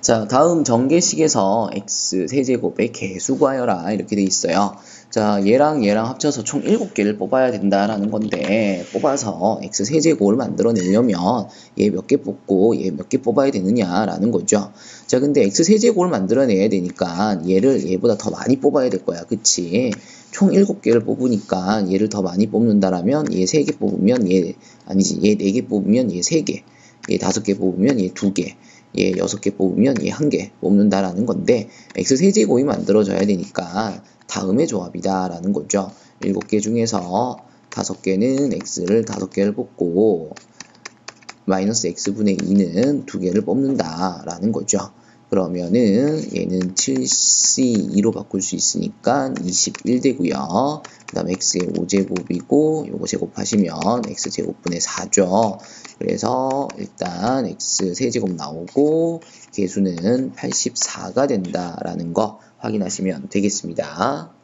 자, 다음 전개식에서 x 세제곱의 개수 구하여라 이렇게 돼 있어요. 자, 얘랑 얘랑 합쳐서 총 7개를 뽑아야 된다라는 건데 뽑아서 x 세제곱을 만들어내려면 얘 몇 개 뽑고 얘 몇 개 뽑아야 되느냐라는 거죠. 자, 근데 x 세제곱을 만들어내야 되니까 얘를 얘보다 더 많이 뽑아야 될 거야. 그치? 총 7개를 뽑으니까 얘를 더 많이 뽑는다라면 얘 3개 뽑으면 얘 아니지 얘 4개 뽑으면 얘 3개 얘 5개 뽑으면 얘 2개 얘 6개 뽑으면 얘 1개 뽑는다라는 건데 x 세제곱이 만들어져야 되니까 다음의 조합이다 라는 거죠. 7개 중에서 5개는 x를 5개를 뽑고 마이너스 x분의 2는 2개를 뽑는다 라는 거죠 그러면은 얘는 7c2로 바꿀 수 있으니까 21 되고요. 그 다음에 x의 5제곱이고 요거 제곱하시면 x제곱분의 4죠. 그래서 일단 x 세제곱 나오고 개수는 84가 된다라는 거 확인하시면 되겠습니다.